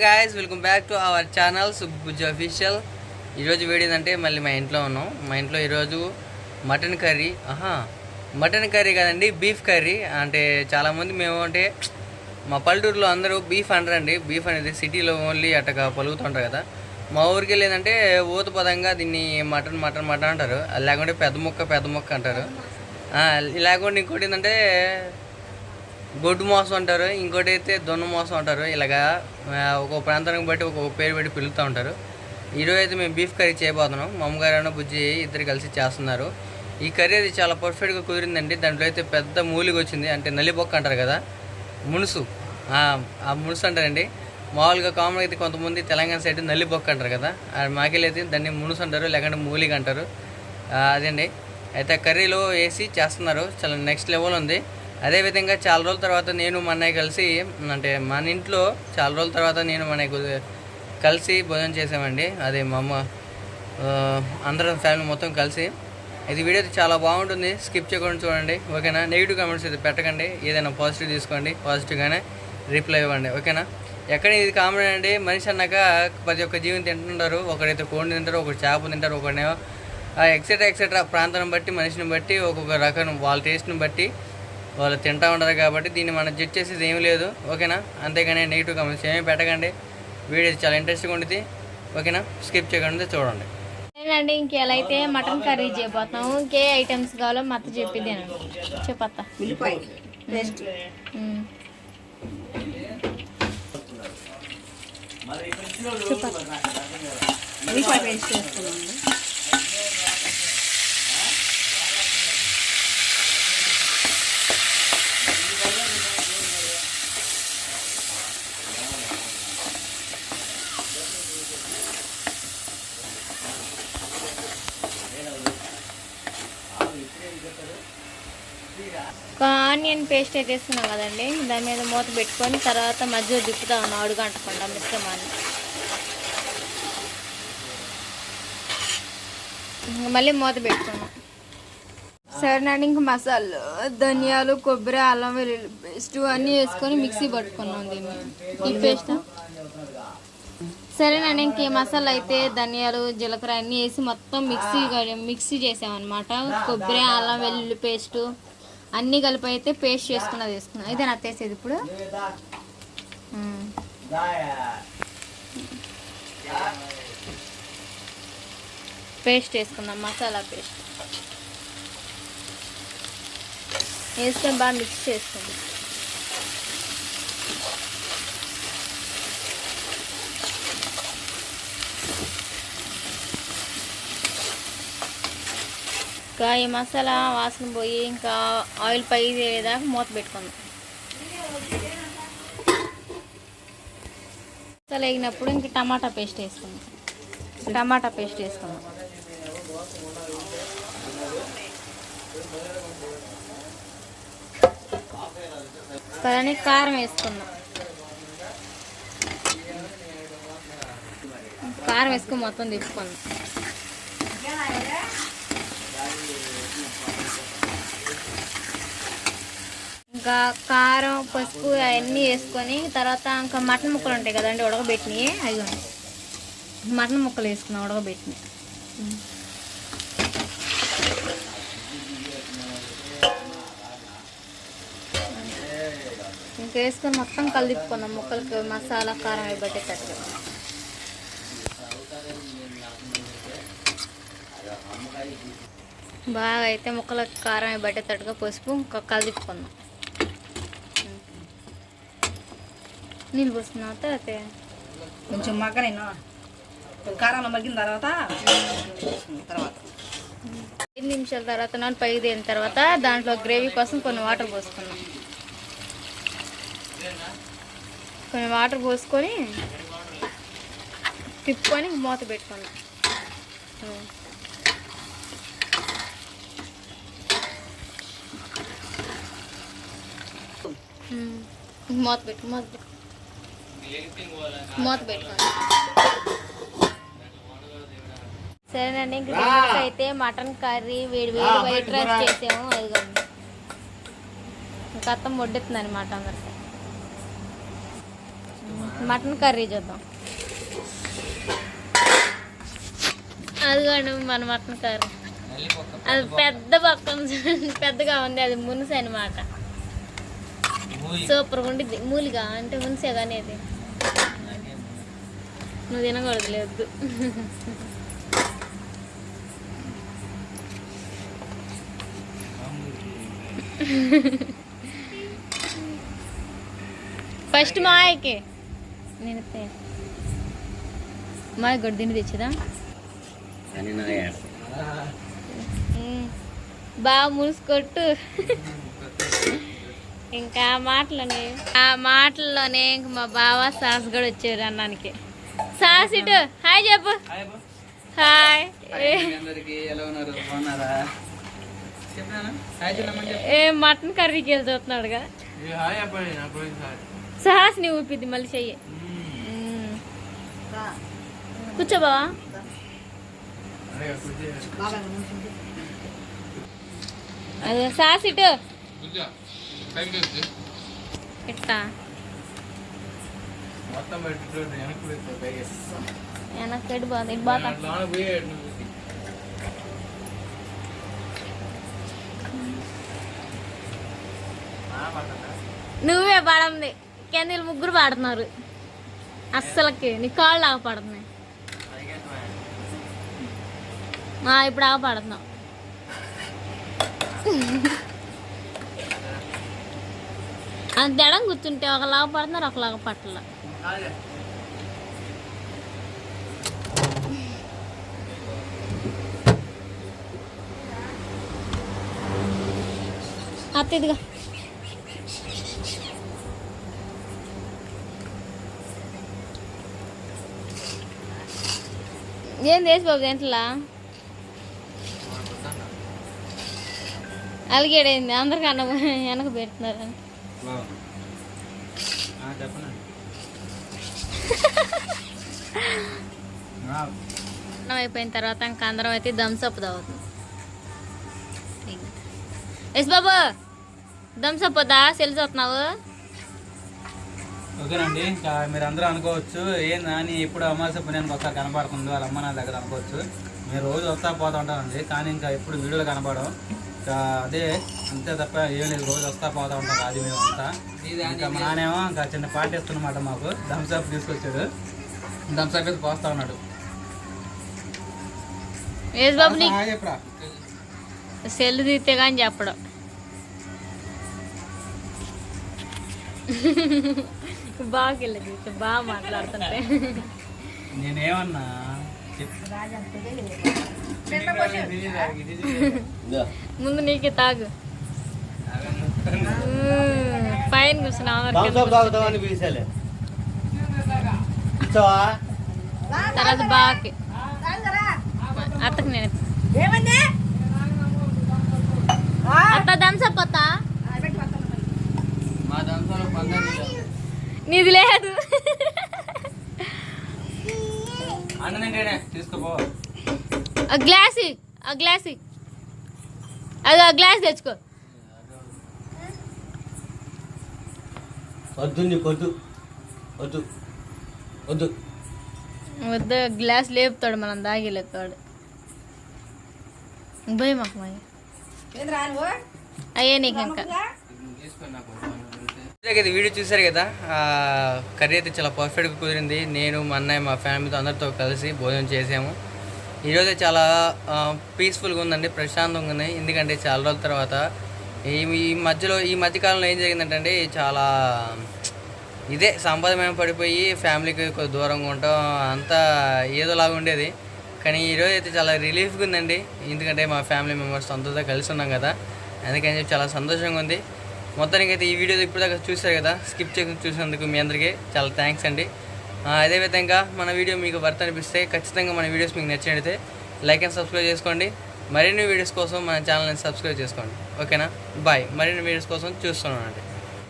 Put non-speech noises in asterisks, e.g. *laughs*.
Guys welcome back to our channel Subbu's official ఈరోజు video ఏంటంటే మళ్ళీ మా ఇంట్లో ఉన్నాం. మా ఇంట్లో ఈరోజు మటన్ కర్రీ. ఆహా మటన్ కర్రీ కదండి బీఫ్ కర్రీ. అంటే చాలామంది మేము అంటే మా పల్లెటూరులో అందరూ బీఫ్ అనరండి బీఫ్ అనేది సిటీలో ఓన్లీ అట్టగా పలుకుతుంటారు కదా. మా ఊరికి వెళ్ళేదంటే ఊత పదంగా దీన్ని మటన్ మటన్ మటన్ అంటారు. లేకుంటే పెద్ద ముక్క పెద్ద ముక్క అంటారు. లేకుండా ఇంకోటి ఏంటంటే గొడ్డు మోసం అంటారు ఇంకోటి అయితే దొన్న మోసం అంటారు ఇలాగా ఆ, ఒక్కొక్క ప్రాంతానికి బట్టి ఒక్కొక్క పేరు పెట్టి పిలుస్తూ ఉంటారు. ఈరోజు అయితే మేము బీఫ్ కర్రీ చేయబోతున్నాం. మామగారు బుజ్జి ఇద్దరు కలిసి చేస్తున్నారు. ఈ కర్రీ అది చాలా పర్ఫెక్ట్గా కుదిరిందండి. దాంట్లో అయితే పెద్ద మూలిగ వచ్చింది అంటే నల్లిపొక్క అంటారు కదా మునుసు. ఆ మునుసు అంటారండి. మామూలుగా కామన్ అయితే కొంతమంది తెలంగాణ సైడ్ నల్లిబొక్క అంటారు కదా మాకెళ్ళైతే దాన్ని మునుసు అంటారు లేకుంటే మూలిగ అంటారు. అదే అదండి. అయితే కర్రీలో వేసి చేస్తున్నారు. చాలా నెక్స్ట్ లెవెల్ ఉంది. అదేవిధంగా చాలా రోజుల తర్వాత నేను మా అన్నయ్య కలిసి అంటే మన ఇంట్లో చాలా రోజుల తర్వాత నేను మన కలిసి భోజనం చేసామండి. అదే మా అమ్మ అందరం ఫ్యామిలీ మొత్తం కలిసి. ఇది వీడియో అయితే చాలా బాగుంటుంది. స్కిప్ చేయకుండా చూడండి. ఓకేనా? నెగిటివ్ కామెంట్స్ అయితే పెట్టకండి. ఏదైనా పాజిటివ్ తీసుకోండి. పాజిటివ్గానే రిప్లై ఇవ్వండి. ఓకేనా? ఎక్కడ ఇది కామన్ అండి? మనిషి అన్నాక ప్రతి ఒక్క జీవిని తింటుంటారు. ఒకడైతే కోడి తింటారు ఒకటి చేప తింటారు ఒకడేమో ఎక్సెట్రా ఎక్సెట్రా ప్రాంతాన్ని బట్టి మనిషిని బట్టి ఒక్కొక్క రకం వాళ్ళ టేస్ట్ని బట్టి వాళ్ళు తింటా ఉంటారు కాబట్టి దీన్ని మనం జడ్జ్ చేసేది ఏమీ లేదు. ఓకేనా? అంతేగాని నెగిటివ్ కామెంట్స్ ఏమీ పెట్టకండి. వీడియో చాలా ఇంట్రెస్టింగ్ ఉంటుంది ఓకేనా? స్కిప్ చేయకుండా చూడండి. నేనండి ఇంకెలా అయితే మటన్ కర్రీ చేయబోతున్నాము. ఇంకే ఐటమ్స్ కావాలో మా అత్త చెప్పిద్దేనండి చెప్పత్త. ఒక ఆనియన్ పేస్ట్ అయితే వేసుకున్నాం కదండి. దాని మీద మూత పెట్టుకొని తర్వాత మధ్యలో తిప్పుతా ఉన్నాం. అడుగు మిశ్రమాన్ని మళ్ళీ మూత పెట్టుకున్నాం. సరేనండి ఇంక మసాలు ధనియాలు కొబ్బరి అల్లం వెల్లుల్లి పేస్ట్ అన్నీ వేసుకొని మిక్సీ పట్టుకున్నాం దీన్ని. ఈ పేస్ట్? సరేనండి ఇంకే మసాలా అయితే ధనియాలు జీలకర్ర అన్నీ వేసి మొత్తం మిక్సీ మిక్సీ చేసామన్నమాట. కొబ్బరి అల్లం వెల్లుల్లి పేస్ట్ అన్నీ కలిపి అయితే పేస్ట్ చేసుకున్నది వేసుకున్నాం. ఇదే నా తెసేది ఇప్పుడు. పేస్ట్ వేసుకుందాం మసాలా పేస్ట్. వేసుకొని బాగా మిక్స్ చేసుకుందాం. ఇంకా ఈ మసాలా వాసన పోయి ఇంకా ఆయిల్ పై తేలేదాకా మూత పెట్టుకుందాం. మసాలా వేగినప్పుడు ఇంక టమాటా పేస్ట్ వేసుకుందాం. టమాటా పేస్ట్ వేసుకుందాం. అలానే కారం వేసుకుందాం. కారం వేసుకుని మొత్తం తిప్పుకుందాం. ఇంకా కారం పసుపు అవన్నీ వేసుకొని తర్వాత ఇంకా మటన్ ముక్కలు ఉంటాయి కదండి ఉడకబెట్టినవి. అవి మటన్ ముక్కలు వేసుకున్నాం ఉడకబెట్టినవి. ఇంకా వేసుకొని మొత్తం కలిపుకున్నాం. ముక్కలకి మసాలా కారం అవి పట్టేటట్టు బాగా అయితే ముక్కలకి కారం అవి పట్టేటట్టుగా పసుపు ఇంకా కలిపుకుందాం నీళ్ళు పోసుకున్నావు తర్వాత కొంచెం మగ్గనైనా కారంలో మగ్గిన తర్వాత తర్వాత. ఐదు నిమిషాల తర్వాత నన్ను పైకి తేలిన తర్వాత దాంట్లో గ్రేవీ కోసం కొన్ని వాటర్ పోసుకున్నాం. కొన్ని వాటర్ పోసుకొని తిప్పుకొని మూత పెట్టుకున్నాం. మూత పెట్టు మూత పెట్టు. మూత పెట్టుకోండి. సరేనండి ఇంక అయితే మటన్ కర్రీ వేడి వేడి వైట్ రైస్ చేసాము అదిగోండి ఇంకా అత్తం వడ్డెత్తుంది అనమాట అందరికి మటన్ కర్రీ చూద్దాం. అదిగోండి మన మటన్ కర్రీ. అది పెద్ద పక్కన పెద్దగా ఉంది అది మునుసు అనమాట సూపర్గా ఉండిద్ది. మూలిగా అంటే మునిసే కానీ అది నువ్వు తినకూడదు లేదు ఫస్ట్ మాయకి నేను మాయ గొడ్డు తిండి తెచ్చదా. బాగా మునుసుకొట్టు ఇంకా ఆ మాటలోనే ఆ మాటల్లోనే ఇంక మా బావ సాస్ కూడా వచ్చారు అన్నానికి. సాస్ ఇటు హాయ్ చెప్పు. హాయ్ ఏ- అందరికి. ఎలా ఉన్నారు? బాగున్నారా? చెప్పాను? హాయ్ చెప్పమని చెప్పు. ఏ మటన్ కర్రీకి వెళ్ళి చూస్తున్నాడుగా. చెప్పండి నా ఊపిద్ది మళ్ళీ చెయ్యి. ఉమ్. కూర్చో బావా. అరే కూర్చో. బాగా ఉంటుంది. అదే సాస్ ఇటు. ఇట్టా వెనక్కి నువ్వు నువ్వే పడంది. కింద ముగ్గురు పాడుతున్నారు. అస్సలకి. నీ కాళ్ళు ఆగ పడుతున్నాయి. ఆ, ఇప్పుడు ఆగ పడుతున్నావు *laughs* అంత ఎడం కూర్చుంటే ఒకలాగా పడుతున్నారు ఒకలాగా పట్టల. అత్త ఇదిగా. ఏం చేసి బాబు దేంట్లో అలిగేడైంది అందరికన్నా వెనక పెడుతున్నారు? చెప్పండి అన్నం అయిపోయిన తర్వాత ఇంకా అందరం అయితే థమ్స్అప్ తాగుతుంది ఎస్ బాబు. థమ్స్అప్ వద్దా? సెల్ చూస్తున్నావు ఓకేనండి ఇంకా మీరు అందరూ అనుకోవచ్చు ఏం నాని ఎప్పుడు అమాస పుణ్యానికి ఒకసారి కనపడుతుంది వాళ్ళ అమ్మ నా దగ్గర అనుకోవచ్చు. మీరు రోజు వస్తా పోతా ఉంటానండి కానీ ఇంకా ఎప్పుడు వీడియోలు కనపడం ఇంకా అదే అంతే తప్ప ఏం లేదు రోజు వస్తా పోతా ఉంటాం అది మేము అంతా ఇంకా మా నానేమో ఇంకా చిన్న పార్టీ ఇస్తున్నమాట మాకు థమ్స్అప్ తీసుకొచ్చాడు. పోస్తా ఉన్నాడు బాబు సెల్ తీస్తే కానీ చెప్పడం. బాగా వెళ్ళదు బాగా మాట్లాడుతుంటే. నేనేమన్నా ముందు నీకే తాగు. పైన కూర్చున్నా తర్వాత బాగా అత్తకు నేను? అత్త థమ్స్అప్ అత్త. నీది లేదు. Glass glass. అది ఆ గ్లాస్ తెచ్చుకో. వద్దు నీకు వద్దు వద్దు వద్దు. వద్ద గ్లాస్ లేపుతాడు మనం దాగిలేపుతాడు భయం మాకు నువ్వు? అయ్యే నీకు ఇంకా. వీడియో చూసారు కదా ఆ, కర్రీ అయితే చాలా పర్ఫెక్ట్గా కుదిరింది. నేను మా అన్నయ్య మా ఫ్యామిలీతో అందరితో కలిసి భోజనం చేసాము. ఈరోజు చాలా పీస్ఫుల్గా ఉందండి ప్రశాంతంగా ఉంది. ఎందుకంటే చాలా రోజుల తర్వాత ఈ ఈ మధ్యలో ఈ మధ్యకాలంలో ఏం జరిగిందంటే చాలా ఇదే సంపాదమైన పడిపోయి ఫ్యామిలీకి కొద్ది దూరంగా ఉంటాం అంతా ఏదోలాగా ఉండేది. కానీ ఈరోజు అయితే చాలా రిలీఫ్గా ఉందండి. ఎందుకంటే మా ఫ్యామిలీ మెంబర్స్ అందరితో కలిసి ఉన్నాం కదా. అందుకని చెప్పి చాలా సంతోషంగా ఉంది. మొత్తానికి అయితే ఈ వీడియో ఇప్పటిదాకా చూశారు చూసారు కదా? స్కిప్ చేసి చూసినందుకు మీ అందరికీ చాలా థ్యాంక్స్ అండి. అదేవిధంగా మన వీడియో మీకు వర్త్ అనిపిస్తే ఖచ్చితంగా మన వీడియోస్ మీకు నచ్చినట్లయితే లైక్ అండ్ సబ్స్క్రైబ్ చేసుకోండి. మరిన్ని వీడియోస్ కోసం మన ఛానల్ని సబ్స్క్రైబ్ చేసుకోండి. ఓకేనా బాయ్ మరిన్ని వీడియోస్ కోసం చూస్తున్నానండి.